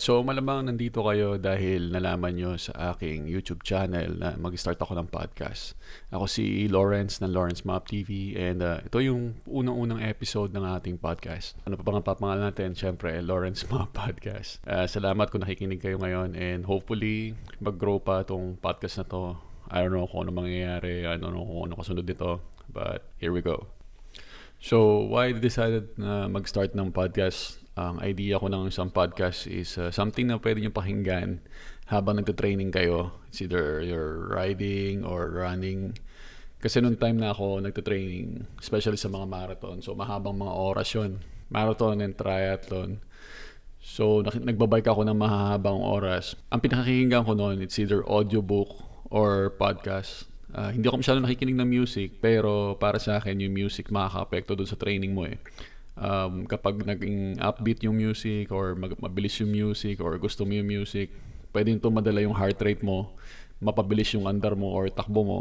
Alright, so malamang nandito kayo dahil nalaman nyo sa aking YouTube channel na mag-start ako ng podcast. Ako si Lawrence ng Lawrence Map TV and uh, ito yung unang-unang episode ng ating podcast. Ano pa bang papangalan natin? Siyempre, Lawrence Map Podcast. Uh, salamat kung nakikinig kayo ngayon and hopefully mag-grow pa itong podcast na to. I don't know kung ano mangyayari, I don't know kung ano kasunod nito, but here we go. So, why I decided na mag-start ng podcast? Ang idea ko ng isang podcast is uh, something na pwede nyo pakinggan habang nagka-training kayo. It's either you're riding or running. Kasi nung time na ako nagta-training, especially sa mga marathon, so mahabang mga oras yun. Marathon and triathlon. So, nagbabike ako ng mahahabang oras. Ang pinakakinggan ko noon, it's either audiobook or podcast. Uh, hindi ako masyado nakikinig ng music, pero para sa akin, yung music makaka-apekto doon sa training mo eh. Um, kapag naging upbeat yung music or mag- mabilis yung music or gusto mo yung music, pwedeng tumadala yung heart rate mo, mapabilis yung andar mo or takbo mo,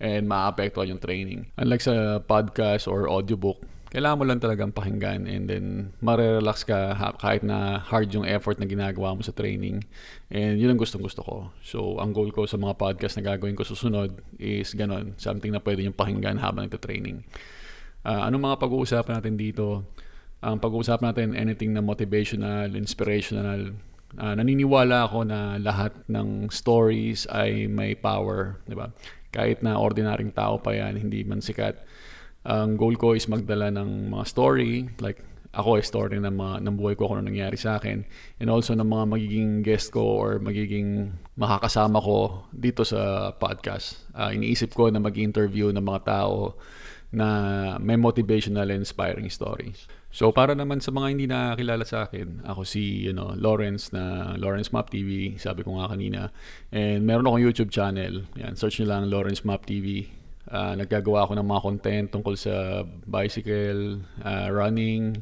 and maapektuhan yung training. Unlike sa podcast or audiobook, kailangan mo lang talagang pakinggan and then marerelax ka kahit na hard yung effort na ginagawa mo sa training. And yun ang gustong gusto ko. So, ang goal ko sa mga podcast na gagawin ko susunod is ganon. Something na pwede yung pakinggan habang nagta-training. Uh, anong mga pag-uusapan natin dito? Ang pag-uusapan natin anything na motivational, inspirational. Uh, naniniwala ako na lahat ng stories ay may power, di ba? Kahit na ordinaryong tao pa yan, hindi man sikat. Ang goal ko is magdala ng mga story, like ako ay story ng, mga, ng buhay ko kung ano nangyari sa akin and also ng mga magiging guest ko or magiging makakasama ko dito sa podcast. Uh, iniisip ko na mag-interview ng mga tao na may motivational and inspiring stories. So para naman sa mga hindi nakakilala sa akin, ako si you know, Lawrence na Lawrence Map TV, sabi ko nga kanina. And meron akong YouTube channel. Yan, search niyo lang Lawrence Map TV. Uh, naggagawa ako ng mga content tungkol sa bicycle, uh, running,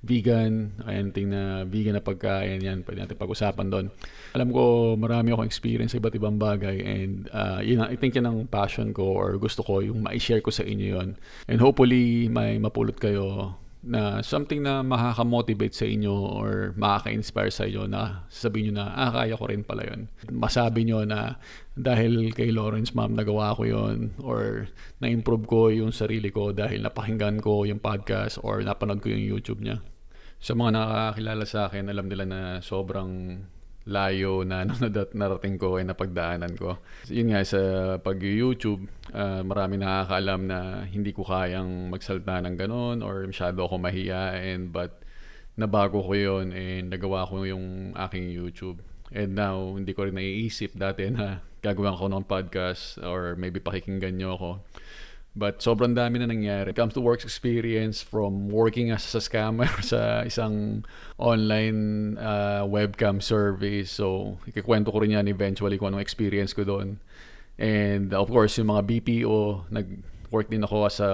vegan, anything na vegan na pagkain, yan, pwede natin pag-usapan doon. Alam ko, marami akong experience sa iba't ibang bagay and uh, yun, I think yan ang passion ko or gusto ko, yung ma-share ko sa inyo yon And hopefully, may mapulot kayo na something na makaka-motivate sa inyo or makaka-inspire sa inyo na sasabihin nyo na, ah, kaya ko rin pala yun. Masabi nyo na dahil kay Lawrence Ma'am nagawa ko yon or na-improve ko yung sarili ko dahil napakinggan ko yung podcast or napanood ko yung YouTube niya. Sa mga nakakilala sa akin, alam nila na sobrang layo na narating ko ay napagdaanan ko. Yun nga sa pag-YouTube, uh, marami nakakaalam na hindi ko kayang magsalta ng ganon or masyado ako mahiyain but nabago ko yon and nagawa ko yung aking YouTube. And now, hindi ko rin naiisip dati na gagawin ko ng podcast or maybe pakikinggan nyo ako. But sobrang dami na nangyari. It comes to work experience from working as a scammer sa isang online uh, webcam service. So, ikikwento ko rin yan eventually kung anong experience ko doon. And of course, yung mga BPO, nag-work din ako as a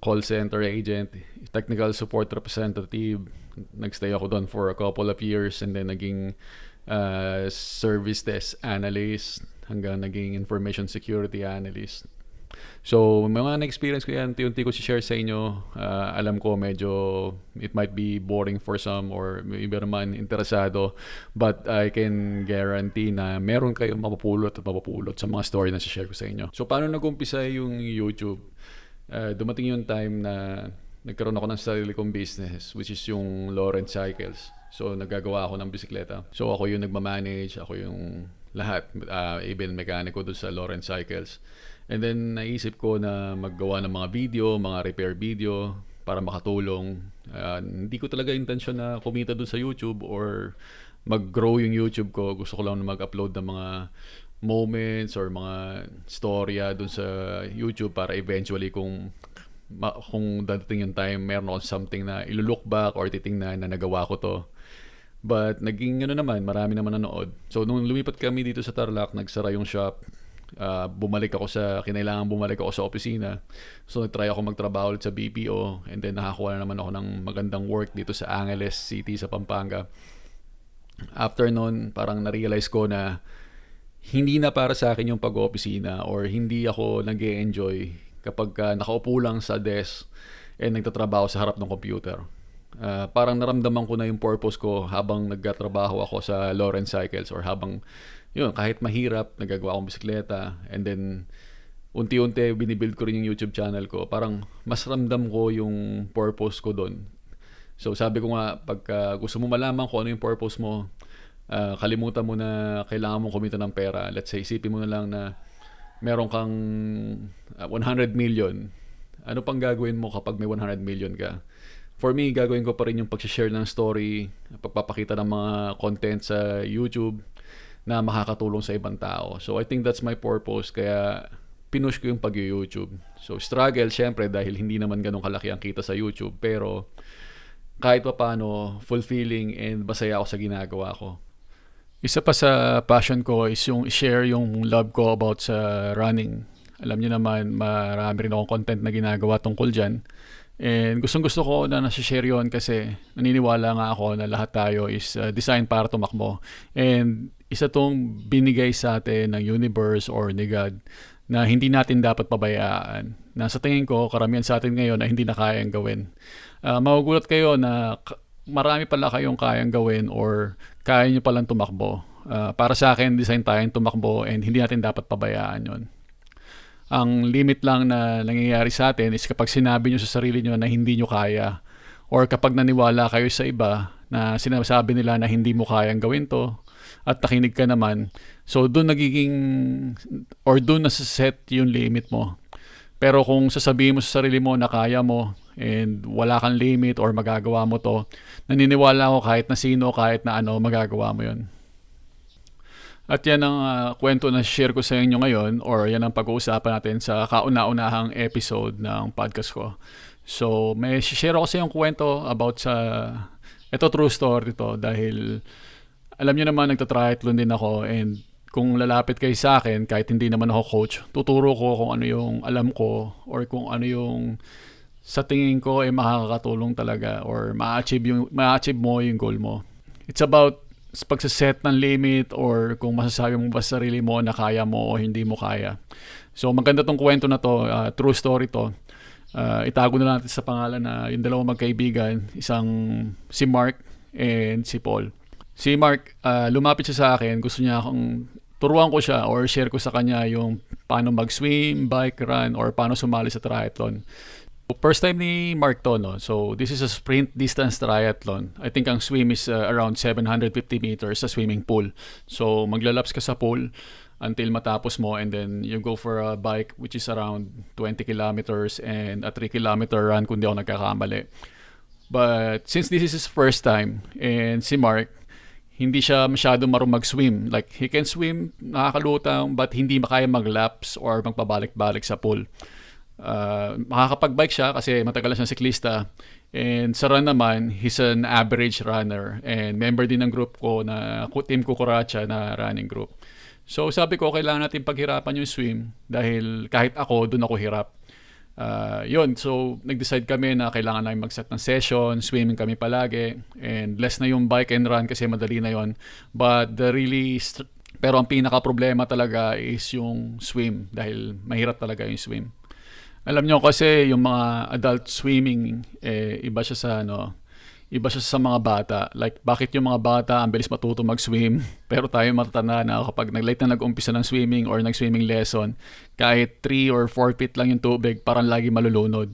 call center agent, technical support representative. Nagstay ako doon for a couple of years and then naging uh, service desk analyst hanggang naging information security analyst. So, mga na-experience ko yan, tiunti ko si-share sa inyo. Uh, alam ko medyo it might be boring for some or iba naman interesado. But I can guarantee na meron kayong mapupulot at mapupulot sa mga story na si-share ko sa inyo. So, paano nag-umpisa yung YouTube? Uh, dumating yung time na nagkaroon ako ng sarili kong business which is yung Lawrence Cycles. So, nagagawa ako ng bisikleta. So, ako yung nagmamanage, ako yung lahat, uh, even mekaniko doon sa Lawrence Cycles. And then naisip ko na maggawa ng mga video, mga repair video para makatulong. Uh, hindi ko talaga intensyon na kumita doon sa YouTube or mag-grow yung YouTube ko. Gusto ko lang na mag-upload ng mga moments or mga storya doon sa YouTube para eventually kung ma- kung dadating yung time, meron ako something na ilulook back or titingnan na nagawa ko to. But naging ano naman, marami naman nanood. So nung lumipat kami dito sa Tarlac, nagsara yung shop uh, bumalik ako sa, kinailangan bumalik ako sa opisina. So, nag-try ako magtrabaho ulit sa BPO and then nakakuha na naman ako ng magandang work dito sa Angeles City sa Pampanga. After nun, parang na-realize ko na hindi na para sa akin yung pag-opisina or hindi ako nag enjoy kapag uh, nakaupo lang sa desk and nagtatrabaho sa harap ng computer. Ah, parang naramdaman ko na yung purpose ko habang nagtatrabaho ako sa Lawrence Cycles or habang yun, kahit mahirap, nagagawa akong bisikleta and then unti-unti binibuild ko rin yung YouTube channel ko. Parang mas ramdam ko yung purpose ko doon. So sabi ko nga, pagka gusto mo malaman kung ano yung purpose mo, ah, kalimutan mo na kailangan mong kumita ng pera. Let's say, isipin mo na lang na meron kang ah, 100 million. Ano pang gagawin mo kapag may 100 million ka? For me, gagawin ko pa rin yung pag-share ng story, pagpapakita ng mga content sa YouTube na makakatulong sa ibang tao. So I think that's my purpose kaya pinush ko yung pag-YouTube. So struggle syempre dahil hindi naman ganun kalaki ang kita sa YouTube pero kahit pa paano fulfilling and masaya ako sa ginagawa ko. Isa pa sa passion ko is yung share yung love ko about sa running. Alam niyo naman, marami rin akong content na ginagawa tungkol dyan. And gustong gusto ko na nasi-share yun kasi naniniwala nga ako na lahat tayo is uh, designed para tumakbo. And isa tong binigay sa atin ng universe or ni God na hindi natin dapat pabayaan. Na sa tingin ko, karamihan sa atin ngayon na hindi na kayang gawin. Uh, magugulat kayo na marami pala kayong kayang gawin or kaya nyo palang tumakbo. Uh, para sa akin, design tayong tumakbo and hindi natin dapat pabayaan yon. Ang limit lang na nangyayari sa atin is kapag sinabi nyo sa sarili nyo na hindi nyo kaya or kapag naniwala kayo sa iba na sinasabi nila na hindi mo kayang gawin to at nakinig ka naman. So doon nagiging or doon nasa-set yung limit mo. Pero kung sasabihin mo sa sarili mo na kaya mo and wala kang limit or magagawa mo to, naniniwala ako kahit na sino, kahit na ano, magagawa mo yun. At yan ang uh, kwento na share ko sa inyo ngayon or yan ang pag-uusapan natin sa kauna-unahang episode ng podcast ko. So, may share ako sa yung kwento about sa ito true story to dahil alam niyo naman nagta-triathlon din ako and kung lalapit kayo sa akin kahit hindi naman ako coach, tuturo ko kung ano yung alam ko or kung ano yung sa tingin ko ay eh, makakatulong talaga or ma-achieve yung ma-achieve mo yung goal mo. It's about pagsaset ng limit or kung masasabi mo ba sa sarili mo na kaya mo o hindi mo kaya. So maganda tong kwento na to, uh, true story to. Uh, itago na natin sa pangalan na yung dalawang magkaibigan, isang si Mark and si Paul. Si Mark, uh, lumapit siya sa akin, gusto niya akong turuan ko siya or share ko sa kanya yung paano mag-swim, bike, run, or paano sumali sa triathlon. First time ni Mark to, no? So, this is a sprint distance triathlon. I think ang swim is uh, around 750 meters sa swimming pool. So, maglalaps ka sa pool until matapos mo and then you go for a bike which is around 20 kilometers and a 3 kilometer run kung di ako nagkakamali. But since this is his first time and si Mark, hindi siya masyado marunong mag-swim. Like, he can swim, nakakalutang, but hindi makaya mag-laps or magpabalik-balik sa pool uh, makakapag-bike siya kasi matagal na siyang siklista. And sa run naman, he's an average runner. And member din ng group ko na Team Kukuracha na running group. So sabi ko, kailangan natin paghirapan yung swim dahil kahit ako, doon ako hirap. Uh, yun, so nag-decide kami na kailangan namin mag-set ng session, swimming kami palagi, and less na yung bike and run kasi madali na yon But the really, st- pero ang pinaka problema talaga is yung swim dahil mahirap talaga yung swim. Alam nyo kasi yung mga adult swimming, eh, iba siya sa ano, iba siya sa mga bata. Like, bakit yung mga bata ang bilis matuto mag-swim, pero tayo matatanda na kapag nag-late na nag-umpisa ng swimming or nag-swimming lesson, kahit 3 or 4 feet lang yung tubig, parang lagi malulunod.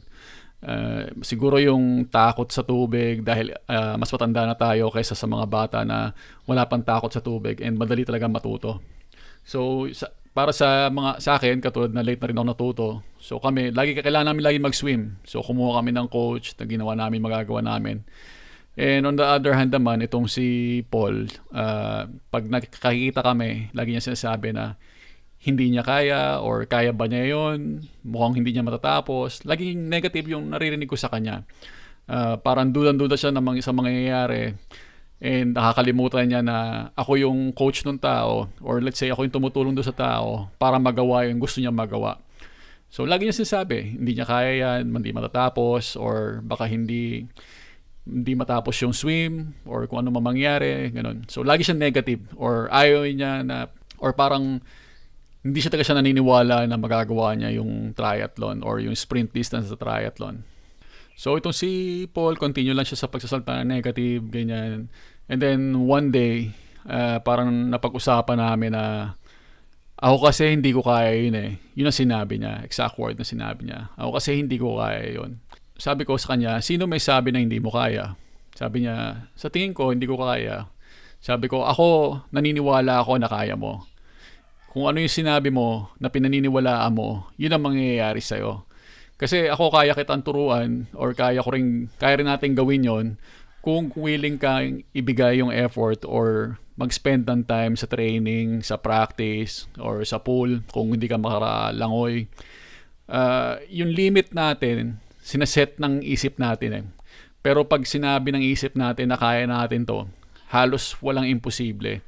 Uh, siguro yung takot sa tubig dahil uh, mas matanda na tayo kaysa sa mga bata na wala pang takot sa tubig and madali talaga matuto. So, sa, para sa mga sa akin katulad na late na rin ako natuto. So kami lagi kailangan namin lagi mag-swim. So kumuha kami ng coach na ginawa namin magagawa namin. And on the other hand naman itong si Paul, uh, pag nakikita kami, lagi niya sinasabi na hindi niya kaya or kaya ba niya yon mukhang hindi niya matatapos. Laging negative yung naririnig ko sa kanya. Uh, parang dudan-duda siya ng mga, sa mga nangyayari And nakakalimutan niya na ako yung coach ng tao or let's say ako yung tumutulong doon sa tao para magawa yung gusto niya magawa. So lagi niya sinasabi, hindi niya kaya yan, hindi matatapos or baka hindi hindi matapos yung swim or kung ano mangyari, ganun. So lagi siya negative or ayaw niya na or parang hindi siya talaga siya naniniwala na magagawa niya yung triathlon or yung sprint distance sa triathlon. So itong si Paul, continue lang siya sa pagsasalta ng negative, ganyan. And then one day, uh, parang napag-usapan namin na ako kasi hindi ko kaya yun eh. Yun ang sinabi niya, exact word na sinabi niya. Ako kasi hindi ko kaya yun. Sabi ko sa kanya, sino may sabi na hindi mo kaya? Sabi niya, sa tingin ko, hindi ko kaya. Sabi ko, ako, naniniwala ako na kaya mo. Kung ano yung sinabi mo na pinaniniwalaan mo, yun ang mangyayari sa'yo. Kasi ako kaya kitang turuan or kaya ko rin, kaya rin natin gawin yon kung willing kang ibigay yung effort or mag-spend ng time sa training, sa practice, or sa pool kung hindi ka makaralangoy. Uh, yung limit natin, sinaset ng isip natin eh. Pero pag sinabi ng isip natin na kaya natin to, halos walang imposible.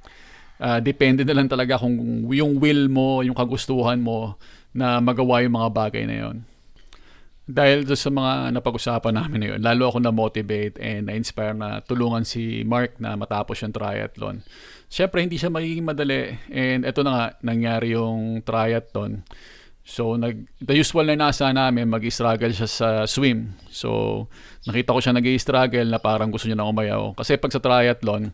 Uh, depende na lang talaga kung yung will mo, yung kagustuhan mo na magawa yung mga bagay na yon. Dahil sa mga napag-usapan namin ngayon, lalo ako na-motivate and na-inspire na tulungan si Mark na matapos yung triathlon. Siyempre, hindi siya magiging madali and ito na nga, nangyari yung triathlon. So, nag, the usual na nasa namin, mag-struggle siya sa swim. So, nakita ko siya nag-struggle na parang gusto niya na umayaw. Kasi pag sa triathlon,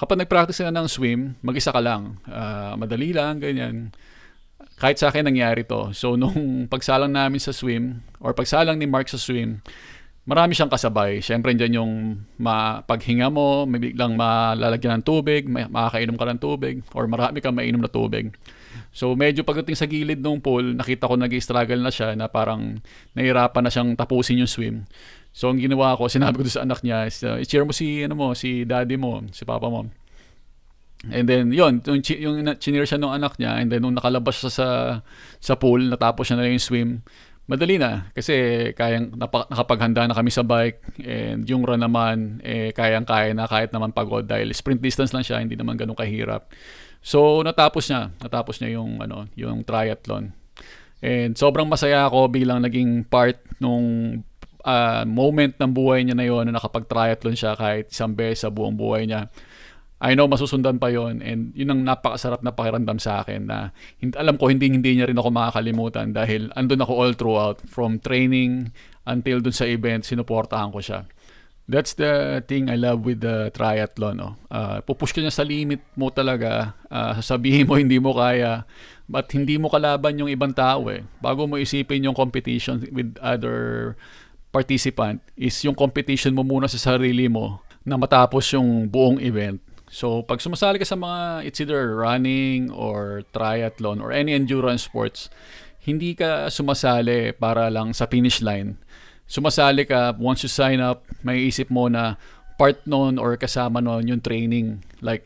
kapag nag-practice ka ng swim, mag-isa ka lang. Uh, madali lang, ganyan kahit sa akin nangyari to. So, nung pagsalang namin sa swim, or pagsalang ni Mark sa swim, marami siyang kasabay. Siyempre, dyan yung ma- paghinga mo, may biglang malalagyan ng tubig, makakainom ka ng tubig, or marami kang mainom na tubig. So, medyo pagdating sa gilid ng pool, nakita ko nag-struggle na siya na parang nahirapan na siyang tapusin yung swim. So, ang ginawa ko, sinabi ko sa anak niya, i-cheer mo si, ano mo, si daddy mo, si papa mo. And then, yun, yung, yung chinir siya ng anak niya, and then nung nakalabas siya sa, sa pool, natapos siya na yung swim, madali na. Kasi kayang, napa, nakapaghanda na kami sa bike, and yung run naman, eh, kayang-kaya na kahit naman pagod dahil sprint distance lang siya, hindi naman ganun kahirap. So, natapos niya. Natapos niya yung, ano, yung triathlon. And sobrang masaya ako bilang naging part nung uh, moment ng buhay niya na yon na nakapag-triathlon siya kahit isang beses sa buong buhay niya. I know masusundan pa yon and yun ang napakasarap na pakiramdam sa akin na hindi, alam ko hindi hindi niya rin ako makakalimutan dahil andun ako all throughout from training until dun sa event sinuportahan ko siya. That's the thing I love with the triathlon. No? Uh, pupush ka niya sa limit mo talaga. Uh, sasabihin mo hindi mo kaya. But hindi mo kalaban yung ibang tao eh. Bago mo isipin yung competition with other participant is yung competition mo muna sa sarili mo na matapos yung buong event So, pag sumasali ka sa mga, it's either running or triathlon or any endurance sports, hindi ka sumasali para lang sa finish line. Sumasali ka, once you sign up, may isip mo na part noon or kasama noon yung training. Like,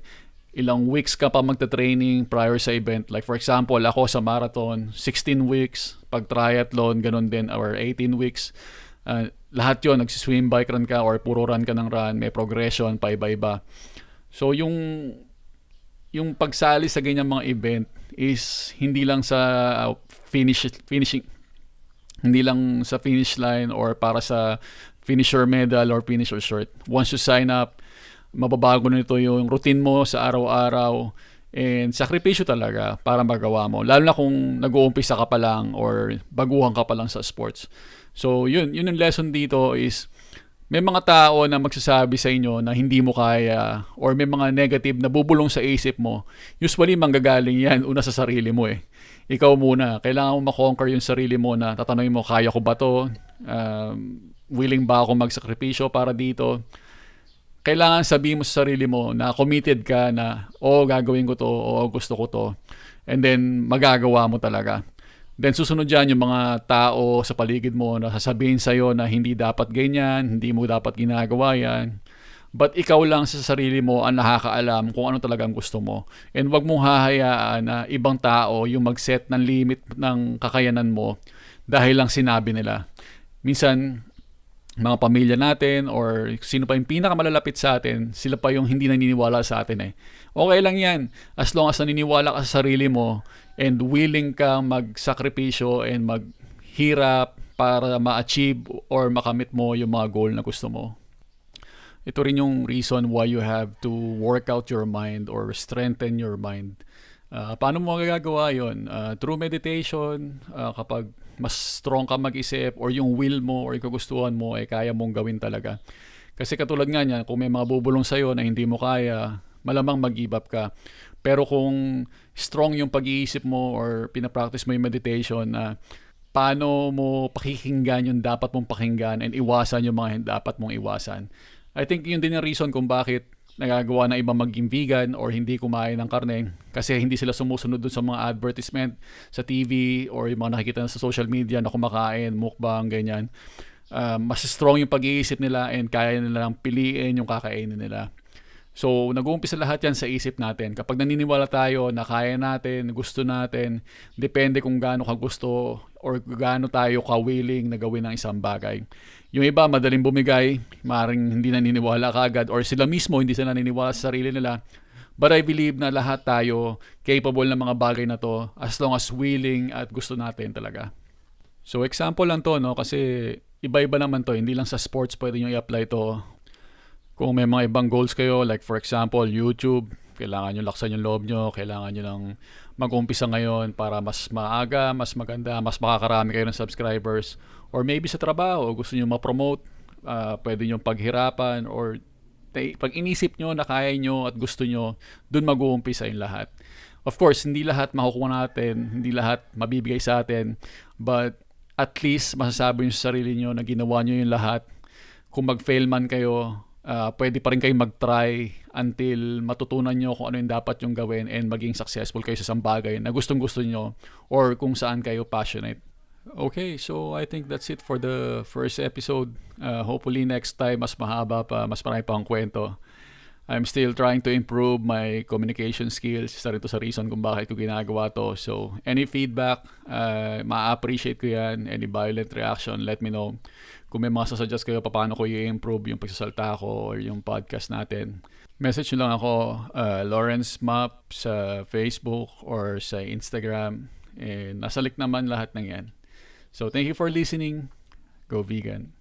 ilang weeks ka pa magta-training prior sa event. Like for example, ako sa marathon, 16 weeks. Pag triathlon, ganun din, or 18 weeks. Uh, lahat yon nagsiswim bike run ka or puro run ka ng run, may progression pa iba-iba. So yung yung pagsali sa ganyang mga event is hindi lang sa finish finishing hindi lang sa finish line or para sa finisher medal or finisher shirt. Once you sign up, mababago na ito yung routine mo sa araw-araw and sakripisyo talaga para magawa mo. Lalo na kung nag-uumpisa ka pa lang or baguhan ka pa lang sa sports. So yun, yun yung lesson dito is may mga tao na magsasabi sa inyo na hindi mo kaya or may mga negative na bubulong sa isip mo, usually manggagaling yan una sa sarili mo eh. Ikaw muna, kailangan mo makonquer yung sarili mo na tatanungin mo, kaya ko ba to? Um, willing ba ako magsakripisyo para dito? Kailangan sabihin mo sa sarili mo na committed ka na, oh, gagawin ko to, o oh, gusto ko to. And then, magagawa mo talaga. Then susunod dyan yung mga tao sa paligid mo na sasabihin sa'yo na hindi dapat ganyan, hindi mo dapat ginagawa yan. But ikaw lang sa sarili mo ang nakakaalam kung ano talagang gusto mo. And wag mong hahayaan na ibang tao yung mag-set ng limit ng kakayanan mo dahil lang sinabi nila. Minsan, mga pamilya natin or sino pa yung pinakamalalapit sa atin, sila pa yung hindi naniniwala sa atin eh. Okay lang yan. As long as naniniwala ka sa sarili mo and willing kang magsakripisyo and maghirap para ma-achieve or makamit mo yung mga goal na gusto mo. Ito rin yung reason why you have to work out your mind or strengthen your mind. Uh, paano mo magagawa yon? Uh, through meditation, uh, kapag mas strong ka mag-isip or yung will mo or yung kagustuhan mo ay kaya mong gawin talaga. Kasi katulad nga niyan, kung may mga bubulong sa'yo na hindi mo kaya, malamang mag-give up ka. Pero kung strong yung pag-iisip mo or pinapractice mo yung meditation na paano mo pakikinggan yung dapat mong pakinggan and iwasan yung mga dapat mong iwasan. I think yun din yung reason kung bakit nagagawa ng iba maging vegan or hindi kumain ng karne kasi hindi sila sumusunod dun sa mga advertisement sa TV or yung mga nakikita na sa social media na kumakain, mukbang, ganyan. Uh, mas strong yung pag-iisip nila and kaya nila lang piliin yung kakainin nila. So, nag-uumpisa lahat yan sa isip natin. Kapag naniniwala tayo na kaya natin, gusto natin, depende kung gaano ka gusto or gaano tayo ka-willing na gawin ng isang bagay. Yung iba, madaling bumigay, maaaring hindi naniniwala kagad or sila mismo hindi sila naniniwala sa sarili nila. But I believe na lahat tayo capable ng mga bagay na to as long as willing at gusto natin talaga. So example lang to no kasi iba-iba naman to, hindi lang sa sports pwede nyo i-apply to kung may mga ibang goals kayo, like for example, YouTube, kailangan nyo laksan yung loob nyo, kailangan nyo lang mag-umpisa ngayon para mas maaga, mas maganda, mas makakarami kayo ng subscribers. Or maybe sa trabaho, gusto nyo ma-promote, uh, pwede nyo paghirapan, or pag inisip nyo na kaya nyo at gusto nyo, dun mag-uumpisa yung lahat. Of course, hindi lahat makukuha natin, hindi lahat mabibigay sa atin, but at least masasabi nyo sa sarili nyo na ginawa nyo yung lahat. Kung mag-fail man kayo, uh, pwede pa rin kayo mag-try until matutunan nyo kung ano yung dapat yung gawin and maging successful kayo sa isang bagay na gustong gusto nyo or kung saan kayo passionate. Okay, so I think that's it for the first episode. Uh, hopefully next time mas mahaba pa, mas marami pa ang kwento. I'm still trying to improve my communication skills. Isa rin to sa reason kung bakit ko ginagawa to. So, any feedback, uh, ma-appreciate ko yan. Any violent reaction, let me know. Kung may mga sasuggest kayo paano ko i-improve yung pagsasalta ko or yung podcast natin. Message nyo lang ako, uh, Lawrence Map sa Facebook or sa Instagram. And nasa link naman lahat ng yan. So, thank you for listening. Go vegan.